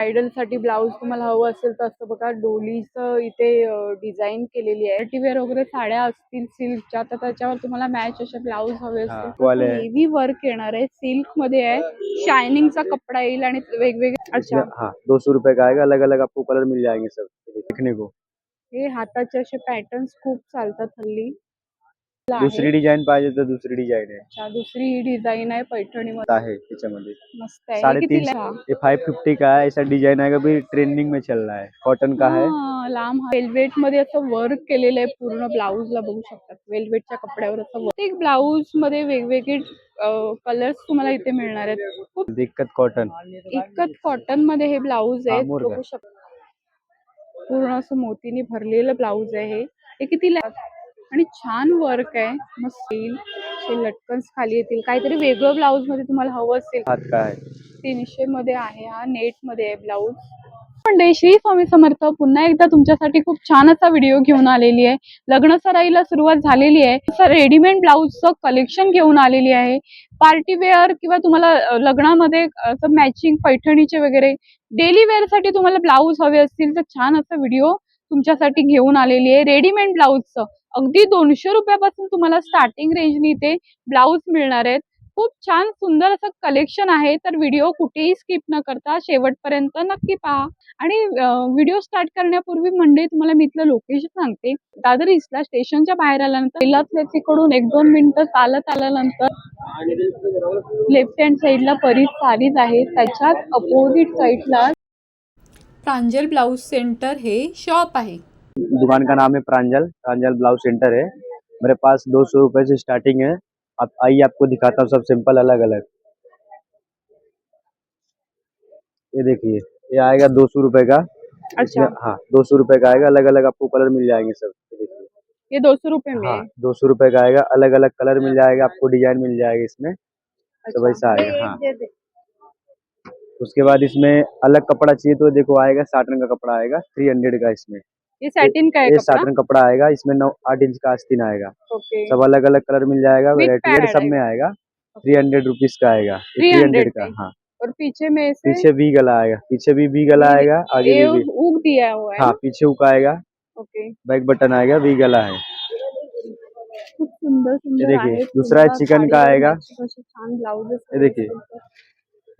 ब्रायडलसाठी blouse तुम्हाला हवं असेल तर असं बघा डोलीचं इथे डिझाईन केलेली आहे. पार्टीवेअर वगैरे साड्या असतील सिल्कच्या तर त्याच्यावर तुम्हाला मॅच असे ब्लाऊज हवे असतील. हेवी वर्क येणार आहे. सिल्कमध्ये आहे. शायनिंगचा कपडा येईल आणि वेगवेगळे अच्छा हाँ. दो सौ रुपए का आएगा अलग अलग आपको कलर मिल जाएंगे सब देखने को हे हाताचे असे पॅटर्न्स खूप चालतात हल्ली. दुसरी डिझाईन पाहिजे तर दुसरी डिझाईन आहे. अच्छा दुसरी ही डिझाईन आहे पैठणीमध्ये. आहे त्याच्यामध्ये. मस्त आहे. हे साढ़े तीन कितीला आहे? ये फाइव फिफ्टी का है ऐसा डिजाइन आएगा भी ट्रेंडिंग में चल रहा है कॉटन का है हा, लांब वेल्वेटमध्ये असं वर्क केलेलं आहे पूर्ण ब्लाऊज ला बघू शकतात वेल्वेटच्या कपड्यावर असं प्रत्येक ब्लाऊजमध्ये वेगवेगळे कलर्स तुम्हाला इथे मिळणार आहेत. खूप दिक्कत कॉटन इकत कॉटनमध्ये हे ब्लाऊज आहेत. आमोर का? बघू शकता. पूर्ण असं मोतीने भरलेलं ब्लाऊज आहे हे. हे कितीला आहे? आणि छान वर्क आहे. मस्त येईल. असे लटकन्स खाली येतील. काहीतरी वेगळं ब्लाऊजमध्ये तुम्हाला हवं असेल. तीनशे मध्ये आहे. हा नेटमध्ये आहे ब्लाऊज म्हणजे श्री स्वामी समर्थ पुन्हा एकदा तुमच्यासाठी खूप छान असा व्हिडिओ घेऊन आलेली आहे. लग्न सराईला सुरुवात झालेली आहे. रेडीमेड ब्लाऊजचं कलेक्शन घेऊन आलेली आहे. पार्टी वेअर किंवा तुम्हाला लग्नामध्ये असं मॅचिंग पैठणीचे वगैरे डेली वेअरसाठी तुम्हाला ब्लाऊज हवे असतील तर छान असं व्हिडिओ तुमच्यासाठी घेऊन आलेली आहे. रेडीमेड ब्लाऊजचं अगदी दोनशे रुपयापासून तुम्हाला स्टार्टिंग रेंजनी ते ब्लाऊज मिळणार आहेत. खूप छान सुंदर असं कलेक्शन आहे. तर व्हिडिओ कुठेही स्किप न करता शेवटपर्यंत नक्की पहा. आणि व्हिडिओ स्टार्ट करण्यापूर्वी म्हणजे तुम्हाला मी इथलं लोकेशन सांगते. दादर इस्टला स्टेशनच्या बाहेर आल्यानंतर पहिलाच तिकडून एक दोन मिनिटं चालत आल्यानंतर लेफ्ट हँड साईडला परीस सारीज आहे. त्याच्याच अपोजिट साईडला प्रांजल ब्लाऊज सेंटर हे शॉप आहे. दुकान का नाम है प्रांजल प्रांजल ब्लाउज सेंटर है। मेरे पास दो सौ रुपए से स्टार्टिंग है। आप आइए आपको दिखाता हूँ सब सिंपल अलग अलग ये देखिए ये आएगा दो सौ रुपए का। अच्छा। हाँ दो सौ रुपए का आएगा अलग अलग आपको कलर मिल जाएँगे सब। ये देखिए। ये दो सौ रुपये में? हाँ दो सौ रुपए का आएगा अलग अलग कलर मिल जाएगा आपको डिज़ाइन मिल जाएगा इसमें। अच्छा। सब ऐसा आएगा हाँ। दे दे. उसके बाद इसमें अलग कपड़ा चाहिए तो देखो आएगा रंग का कपड़ा आएगा थ्री हंड्रेड का इसमें। ये सैटिन का है ये कपड़ा? कपड़ा आएगा इसमें नौ आठ इंच का आस्तीन आएगा। ओके। सब अलग अलग कलर मिल जाएगा वेरायटी सब में आएगा थ्री हंड्रेड रुपीज़ का आएगा थ्री हंड्रेड का। हाँ। और पीछे में पीछे वी गला आएगा पीछे भी वी गला आएगा आगे भी उग दिया हुआ है। हाँ पीछे हुक आएगा बैक बटन आएगा वी गला है। ये देखिए, दूसरा है chicken का आएगा। ये देखिए।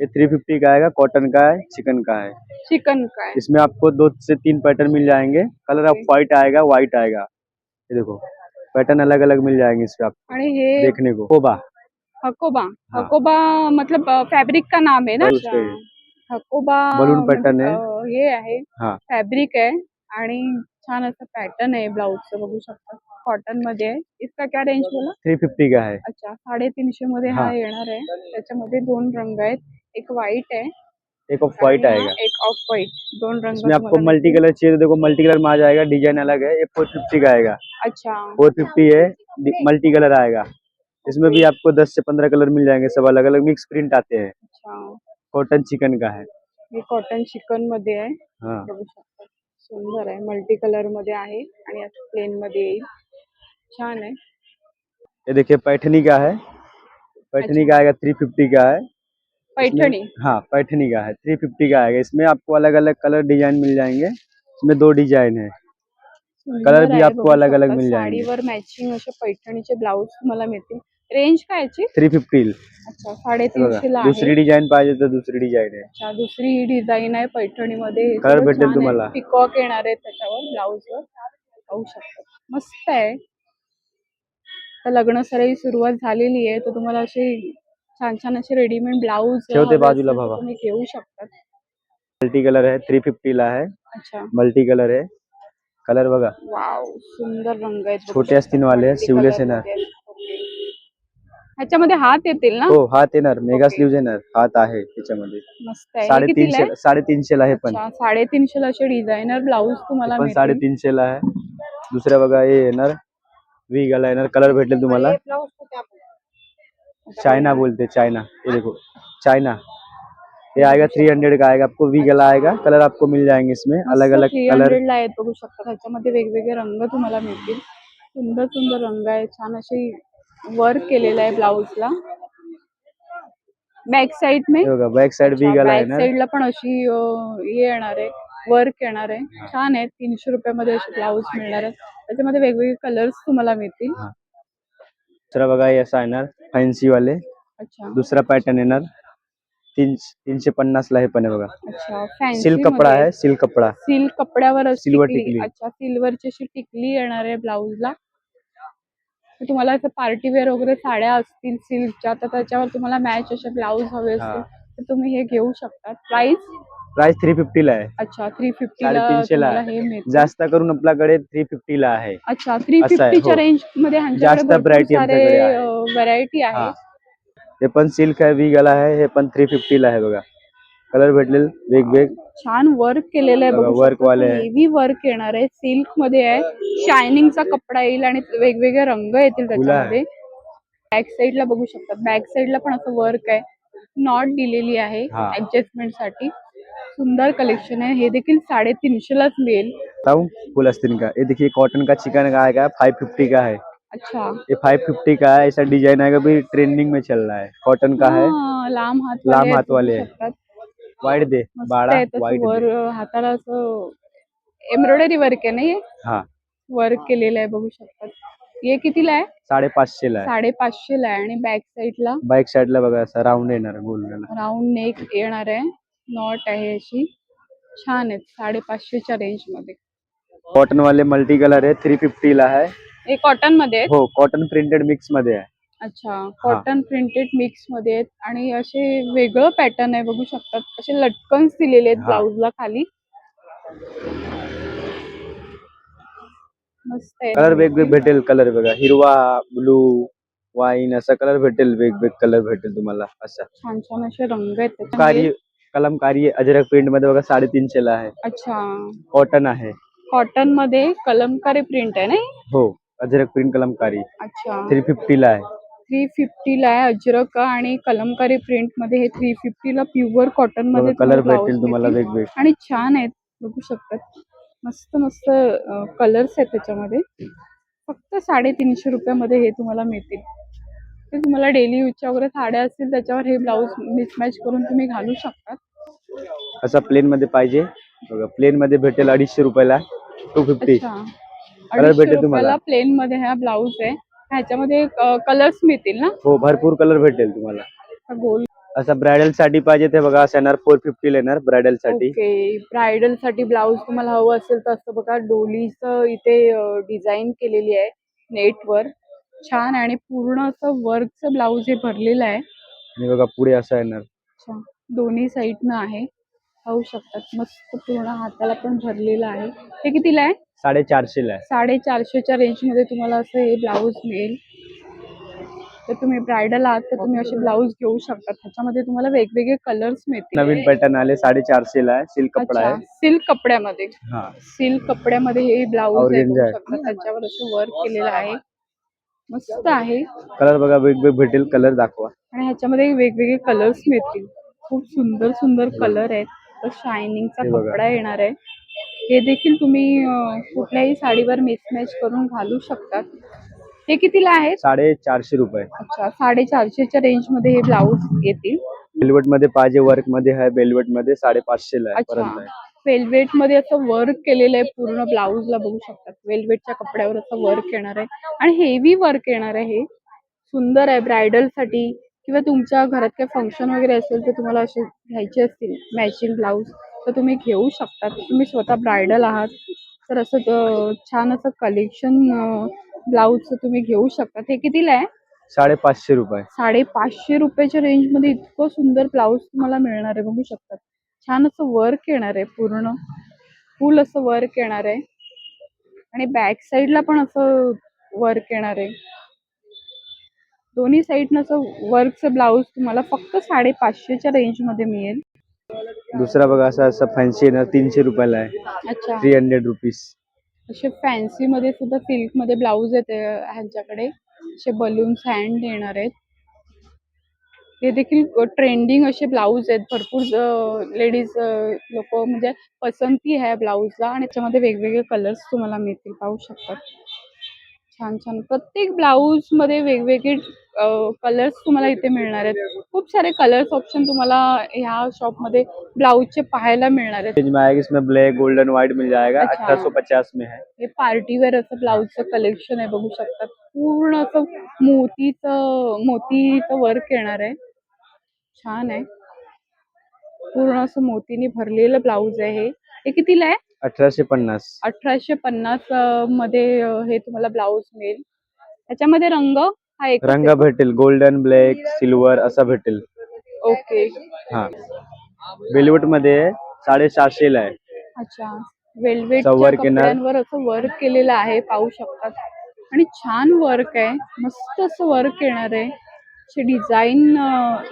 ये थ्री फिफ्टी का आएगा कॉटन का है चिकन का है। चिकन का है। इसमें आपको दो से तीन पैटर्न मिल जाएँगे। Colour Okay. व्हाइट आएगा व्हाइट आएगा। ये देखो पैटर्न अलग अलग मिल जाएँगे इसमें आपको हे देखने को। कोबा हकोबा। हाँ। हकोबा मतलब फैब्रिक का नाम है ना? हकोबा Balloon pattern है। अं, हे आहे। हाँ। फॅब्रिक आहे आणि छान असं पॅटर्न आहे ब्लाऊजचं बघू शकता. कॉटन मध्ये आहे. इसका क्या रेंज बोला? थ्री फिफ्टी का है अच्छा साडेतीनशे मध्ये हा हा. येणार आहे. त्याच्यामध्ये दोन रंग आहेत. एक व्हाइट है। एक ऑफ़ व्हाइट आएगा। एक ऑफ़ व्हाइट दोनों रंग इसमें आपको मल्टी कलर चाहिए तो देखो मल्टी कलर में आ जाएगा डिज़ाइन अलग है ये फोर फिफ्टी का आएगा। अच्छा। फोर फिफ्टी है मल्टी कलर आएगा। इसमें भी आपको दस से पंद्रह कलर मिल जाएँगे सब अलग अलग मिक्स प्रिंट आते हैं। अच्छा। कॉटन चिकन का है। हे कॉटन चिकन मध्ये आहे। हाँ। बघू शकता सुंदर आहे मल्टी कलर मध्ये आहे आणि असं प्लेन मध्ये येईल. छान आहे. ये देखिए पैठनी का है। पैठनी का आएगा थ्री फिफ्टी का है। पैठणी? हाँ पैठनी का है थ्री फिफ्टी का आएगा। इसमें आपको अलग अलग कलर डिजाइन मिल जाएंगे। इसमें दो डिजाइन है। कलर भी आपको बघू अलग-अलग शकता. मिल जाएंगे. साडीवर मॅचिंग असे पैठणीचे ब्लाऊज तुम्हाला मिळतील. रेंज काय याची? थ्री फिफ्टी अच्छा साडेतीनशे ला दुसरी आहे डिजाइन पाहिजे तर दुसरी डिजाइन आहे. अच्छा दुसरी ही डिझाईन आहे पैठणीमध्ये. हे Color भेटेल. तुम्हाला. पिकॉक येणार आहे त्याच्यावर ब्लाऊजवर पाहू शकता. मस्त आहे. तर लग्न सराई सुरुवात झालेली आहे तर तुम्हाला असे छान छान असे रेडीमेड ब्लाऊज ठेवते बाजूला बाबा. तुम्ही घेऊ शकता. मल्टी कलर है थ्री फिफ्टी ला है अच्छा. मल्टी कलर है कलर बघा. वाव सुंदर रंग आहेत बघू. छोटे. असतील वाले color येणार. ह्याच्यामध्ये हात येतील ना? हो हात येणार. मेगा. स्लीव्ह येणार. हात आहे त्याच्यामध्ये. मस्त आहे. साडेतीनशे आहे? साडेतीनशे ला हे पण. साडेतीनशे ला असे डिझायनर ब्लाऊज तुम्हाला पण. साडेतीनशे ला आहे. दुसऱ्या बघा हे येणार. वी गला येणार कलर भेटेल तुम्हाला. चाइना बोलते चाइना। ये देखो चाइना। ये आएगा थ्री हंड्रेड का आएगा आपको वी गला आएगा कलर आपको मिल जाएंगे इसमें अलग अलग कलर 300 ला आहेत बघू शकता त्याच्यामध्ये वेगवेगळे रंग तुम्हाला मिळतील. सुंदर सुंदर रंग आहे छान अशी वर्क केलेलं आहे ब्लाऊजला बॅक साइड में हे बघा बॅक साइड बी गला आहे बॅक ना? साइडला पण अशी अं, हे येणार आहे वर्क येणार आहे. छान आहे तीनशे रुपयामध्ये असे ब्लाऊज मिळणार आहेत त्याच्यामध्ये वेगवेगळे कलर्स तुम्हाला मिळतील. हा. दुसरा बघा हे असं येणार. फॅन्सी वाले अच्छा. दुसरा पॅटर्न येणार. तीन तीनशे पन्नास ला हे पण आहे बघा. अच्छा फॅन्सी सिल्क कपडा आहे सिल्क कपडा. सिल्क कपड्यावर अशी Silver टिकली. टिकली. अच्छा सिल्वरची अशी टिकली येणार आहे ब्लाऊजला तुम्हाला असं पार्टी वेअर वगैरे साड्या असतील सिल्कच्या तर त्याच्यावर तुम्हाला मॅच असे ब्लाऊज हवे हा. असतील तर तुम्ही हे घेऊ शकता. प्राइस प्राइस थ्री फिफ्टी ला आहे. अच्छा थ्री फिफ्टीला ला आहे. जास्त करून आपल्याकडे थ्री फिफ्टी ला आहे. अच्छा थ्री असं आहे, फिफ्टीच्या हो. रेंजमध्ये ह्यांच्याकडे जास्त भरपूर variety सारे आमच्याकडे आहे. व्हरायटी हा. आहे. हे पण सिल्क आहे वी गला आहे हे पण थ्री फिफ्टी ला आहे बघा. कलर भेटलेल वेगवेग छान वर्क केलेलं आहे बघा, बघू work वाले आहे. हेवी वर्क येणार आहे. सिल्कमध्ये आहे. शायनिंगचा कपडा येईल आणि वेगवेगळे रंग येतील फुलं. त्याच्यामध्ये. बॅक साईडला बघू शकतात बॅक साईडला पण असं वर्क आहे. नॉट दिलेली आहे हा. ऍडजस्टमेंटसाठी. सुंदर कलेक्शन है ये देखील साडेतीनशे लाच मिळेल. बताऊं फुल अस्तीन का? ये देखिए कॉटन का चिकन का आएगा फाइव फिफ्टी का है अच्छा. ये फाइव फिफ्टी का है ऐसा डिजाइन आएगा भी ट्रेंडिंग में चल रहा है कॉटन का है लांब हात लांब वाले हात वाले आहे. वाइट दे आहे तसं वाइट वर हाताला असं एम्ब्रॉयडरी वर्क आहे ना हे? हाँ. वर्क केलेलं आहे बघू शकतात. हे कितीला आहे? साढ़े पाचशे ला है साडेपाचशे ला आहे. आणि बॅक साईडला बाईक साइडला बघा असा राऊंड येणार गोल राऊंड नेक येणार आहे. नॉट आहे अशी. छान आहेत साडेपाचशेच्या रेंजमध्ये कॉटन वाले मल्टी कलर है थ्री फिफ्टी ला है हे कॉटनमध्ये आहेत? हो कॉटन प्रिंटेड मिक्समध्ये आहे. अच्छा कॉटन प्रिंटेड मिक्समध्ये आहेत. आणि असे वेगळं पॅटर्न आहे बघू शकतात. असे लटकन्स दिलेले आहेत हा. ब्लाऊजला खाली. मस्त आहे. कलर वेगवेग भेटेल कलर बघा. हिरवा ब्लू वाईन असा कलर भेटेल वेगवेग कलर भेटेल तुम्हाला असा. छान छान असे रंग आहेत त्याच्यामध्ये. कलमकारी अजरक प्रिंटमध्ये बघा साडेतीनशे ला आहे. अच्छा. कॉटन आहे. कॉटनमध्ये कलमकारी प्रिंट आहे नाही? हो अजरक प्रिंट कलमकारी. अच्छा. थ्री फिफ्टी ला आहे. थ्री फिफ्टीला आहे अजरक आणि कलमकारी प्रिंटमध्ये हे थ्री फिफ्टीला प्युअर कॉटनमध्ये कलर भेटेल blouse तुम्हाला मिळतील. वेगवेग आणि छान आहेत बघू शकतात. मस्त मस्त कलर्स आहेत त्याच्यामध्ये. फक्त साडेतीनशे रुपयामध्ये हे तुम्हाला मिळतील. ते तुम्हाला डेली यूजच्या वगैरे साड्या असतील त्याच्यावर हे ब्लाऊज मिसमॅच करून तुम्ही घालू शकता. असा प्लेन मध्ये पाहिजे. बघा प्लेन मध्ये भेटेल अडीचशे रुपयाला. टू फिफ्टी भेटेल तुम्हाला. प्लेन मध्ये हा ब्लाऊज आहे. ह्याच्यामध्ये कलर्स मिळतील ना? हो भरपूर कलर भेटेल तुम्हाला. गोल असा ब्रायडलसाठी पाहिजे ते बघा असं येणार फोर फिफ्टी येणार ब्रायडलसाठी. ब्रायडलसाठी ब्लाऊज तुम्हाला हवं असेल तर असं बघा डोलीचं इथे डिझाईन केलेली आहे नेटवर छान आणि पूर्ण असं वर्कचं ब्लाऊज हे भरलेलं आहे. आणि बघा पुढे असं येणार अच्छा. दोन्ही साईडनं आहे. पाहू शकतात. मस्त पूर्ण हाताला पण भरलेलं आहे. हे कितीला आहे? साडेचारशे ला आहे. साडेचारशेच्या रेंजमध्ये तुम्हाला असं हे ब्लाऊज मिळेल. तर तुम्ही ब्रायडल आहात तर तुम्ही असे ब्लाऊज घेऊ शकता. त्याच्यामध्ये तुम्हाला वेगवेगळे कलर्स मिळतील. नवीन पॅटर्न आले साडेचारशे ला आहे. सिल्क कपडा अच्छा. आहे. सिल्क कपड्यामध्ये. हा. सिल्क कपड्यामध्ये हे ब्लाऊज आहे. Organza त्याच्यावर असं वर्क केलेलं आहे. मस्त आहे. कलर बघा वेगवेग भेटेल कलर दाखवा. आणि ह्याच्यामध्ये वेगवेगळे कलर्स मिळतील. खूप सुंदर सुंदर कलर आहेत. शायनिंगचा हे बघा. कपडा येणार आहे. हे देखील तुम्ही अं, कुठल्याही साडीवर मिसमॅच करून घालू शकतात. हे कितीला आहेत? साडेचारशे रुपये. अच्छा साडेचारशेच्या रेंजमध्ये हे ब्लाऊज येतील. वेल्वेटमध्ये पाहिजे वर्कमध्ये आहे वेल्वेटमध्ये साडेपाचशे ला आहे अच्छा. पर्यंत आहे. वेल्वेटमध्ये असं वर्क केलेलं आहे पूर्ण ब्लाऊजला बघू शकतात. वेल्वेटच्या कपड्यावर असं वर्क येणार आहे. आणि हेवी वर्क येणार आहे हे. सुंदर आहे ब्रायडलसाठी. किंवा तुमच्या घरात काही फंक्शन वगैरे असेल तर तुम्हाला असे घ्यायचे असतील. मॅचिंग ब्लाऊज तर तुम्ही घेऊ शकता तुम्ही स्वतः ब्रायडल आहात. तर असं छान असं कलेक्शन ब्लाऊजचं तुम्ही घेऊ शकता हे कितीला आहे? साडेपाचशे रुपये. साडेपाचशे रुपयाच्या रेंजमध्ये इतकं सुंदर ब्लाऊज तुम्हाला मिळणार आहे. बघू शकतात. छान असं वर्क येणार आहे पूर्ण. फुल असं वर्क येणार आहे. आणि बॅक साईडला पण असं वर्क येणार आहे. दोन्ही साईडनं असं वर्कचं ब्लाऊज तुम्हाला फक्त साडेपाचशेच्या रेंजमध्ये मिळेल. दुसरा बघा असं असं फॅन्सी येणार तीनशे रुपयाला आहे. अच्छा. थ्री हंड्रेड रुपीज असे फॅन्सी मध्ये सुद्धा सिल्कमध्ये ब्लाऊज येते ह्यांच्याकडे. असे बलून्स हँड येणार आहेत. हे देखील ट्रेंडिंग असे ब्लाऊज आहेत. भरपूर लेडीज लोक म्हणजे पसंती आहे ब्लाऊजला आणि त्याच्यामध्ये वेगवेगळे कलर्स तुम्हाला मिळतील. पाहू शकतात छान छान. प्रत्येक ब्लाऊजमध्ये वेगवेगळे कलर्स तुम्हाला इथे मिळणार आहेत. खूप सारे कलर्स ऑप्शन तुम्हाला ह्या शॉपमध्ये ब्लाऊजचे पाहायला मिळणार आहेत. इसमें ब्लैक गोल्डन व्हाइट मिल जाएगा। अठारह सौ पचास में है. हे पार्टीवेअर असं ब्लाऊजचं कलेक्शन आहे बघू शकतात पूर्ण असं मोतीचं मोतीचं वर्क येणार आहे. छान आहे. पूर्ण असं मोतीने भरलेलं ब्लाऊज आहे. हे कितीला आहे? अठराशे पन्नास. अठराशे पन्नासमध्ये हे तुम्हाला ब्लाऊज मिळेल. त्याच्यामध्ये रंग हा एक रंग भेटेल. गोल्डन ब्लॅक सिल्वर असा भेटेल. ओके. हा. वेलवेटमध्ये साडेसहाशे ला आहे अच्छा वेल्वेट. कपड्यांवर असं वर्क केलेलं आहे. पाहू शकतात. आणि छान वर्क आहे. मस्त असं वर्क येणार आहे. असे डिझाईन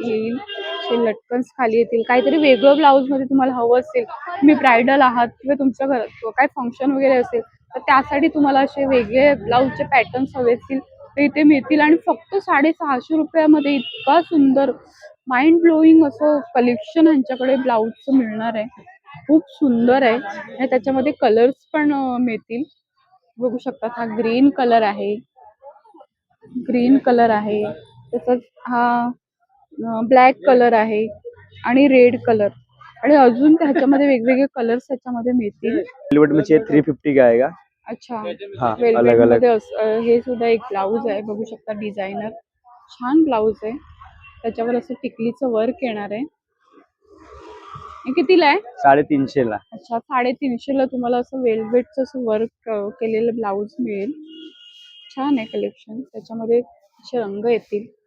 येईल. असे लटकन्स खाली येतील. काहीतरी वेगळं ब्लाऊजमध्ये तुम्हाला हवं असेल. तुम्ही ब्रायडल आहात किंवा तुमच्या घरात काय फंक्शन वगैरे असेल तर त्यासाठी तुम्हाला असे वेगळे ब्लाऊजचे पॅटर्न्स हवे असतील. तर इथे मिळतील. आणि फक्त साडेसहाशे रुपयामध्ये इतका सुंदर माइंड ब्लोईंग असं कलेक्शन ह्यांच्याकडे ब्लाऊजचं मिळणार आहे. खूप सुंदर आहे. आणि त्याच्यामध्ये कलर्स पण मिळतील. बघू शकतात हा ग्रीन कलर आहे. ग्रीन कलर आहे. तसंच हा ब्लॅक कलर आहे आणि रेड कलर आणि अजून त्याच्यामध्ये वेगवेगळे कलर्स त्याच्यामध्ये मिळतील. वेलवेट में चाहिए थ्री फिफ्टी का? आएगा अच्छा. हाँ वेलवेट अलग अलगमध्ये अस- अं, हे सुद्धा एक ब्लाऊज आहे. बघू शकता डिझायनर छान ब्लाऊज आहे. त्याच्यावर असं टिकलीचं वर्क येणार आहे. हे कितीला आहे? साडेतीनशे ला. अच्छा साडेतीनशे ला तुम्हाला असं वेलवेटचं असं वर्क केलेलं ब्लाऊज मिळेल. छान आहे कलेक्शन त्याच्यामध्ये असे रंग येतील.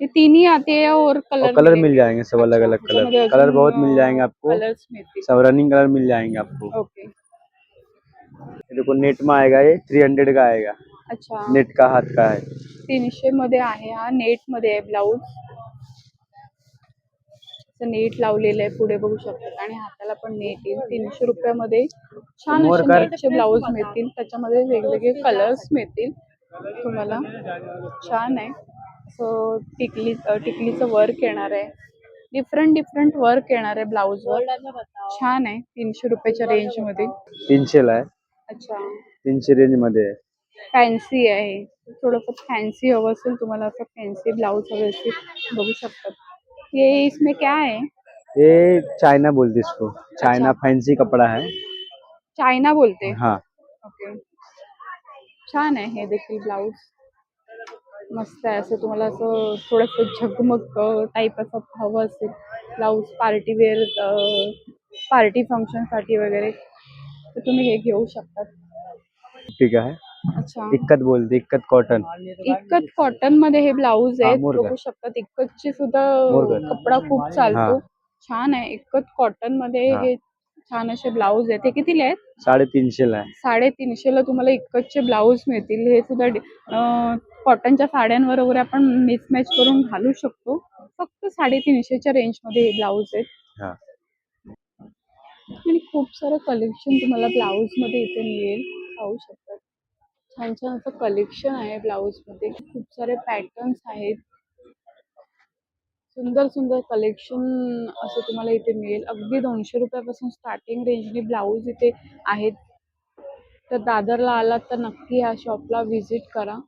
ये तिन्ही आते हैं और कलर कलर मिल जाएंगे सब अलग अलग कलर कलर बहुत मिल जाएंगे आपको। सब रनिंग कलर मिल जाएंगे आपको। ओके ये देखो नेट में आएगा ये थ्री हंड्रेड का आएगा। अच्छा। नेट का हाथ का है। तीनशे मध्ये आहे हा नेटमध्ये आहे ब्लाऊज नेट लावलेलं आहे पुढे बघू शकतात आणि हाताला पण नेट येईल. तीनशे रुपयामध्ये छान असे. नेटचे ब्लाऊज मिळतील. त्याच्यामध्ये वेगवेगळे कलर्स मिळतील. तुम्हाला छान आहे. सो टिकली टिकलीचं वर्क येणार आहे. डिफरंट डिफरंट वर्क येणार आहे ब्लाऊजवर छान आहे. तीनशे रुपयाच्या रेंजमध्ये तीनशे ला आहे. अच्छा. तीनशे रेंजमध्ये आहे. फॅन्सी आहे. थोडंसं फॅन्सी हवं असेल तुम्हाला असं फॅन्सी ब्लाऊज हवे असतील बघू शकतात. ये इसमें क्या है ये चाइना बोलते इसको चाइना फैंसी कपड़ा है चायना बोलते? हाँ. ओके छान आहे हे देखील ब्लाऊज मस्त आहे. असं तुम्हाला असं थोडंसं झगमग टाईप असं हवं असेल. ब्लाऊज पार्टी वेअर पार्टी फंक्शनसाठी वगैरे तर तुम्ही हे घेऊ शकतात ठीक है अच्छा. इक्कत बोलते इक्कत कॉटन इक्कत कॉटनमध्ये हे ब्लाऊज हा, आहे. बघू शकतात इक्कतची सुद्धा. कपडा खूप चालतो. हा. छान आहे. इक्कत कॉटनमध्ये हा. हे छान असे ब्लाऊज आहेत. ते कितीला आहेत? साडेतीनशे ला आहे. साडेतीनशे ला तुम्हाला इक्कतचे ब्लाऊज मिळतील. हे सुद्धा कॉटनच्या साड्यांवर वगैरे आपण मिसमॅच करून घालू शकतो. फक्त साडेतीनशेच्या रेंजमध्ये हे ब्लाऊज आहेत. हा. आणि खूप सारं कलेक्शन तुम्हाला ब्लाऊजमध्ये इथे मिळेल. पाहू शकतात छान छान असं कलेक्शन आहे ब्लाऊजमध्ये. खूप सारे पॅटर्न्स आहेत. सुंदर सुंदर कलेक्शन असं तुम्हाला इथे मिळेल. अगदी दोनशे रुपयापासून स्टार्टिंग रेंजने ब्लाऊज इथे आहेत. तर दादरला आलात तर नक्की ह्या शॉपला व्हिजिट करा.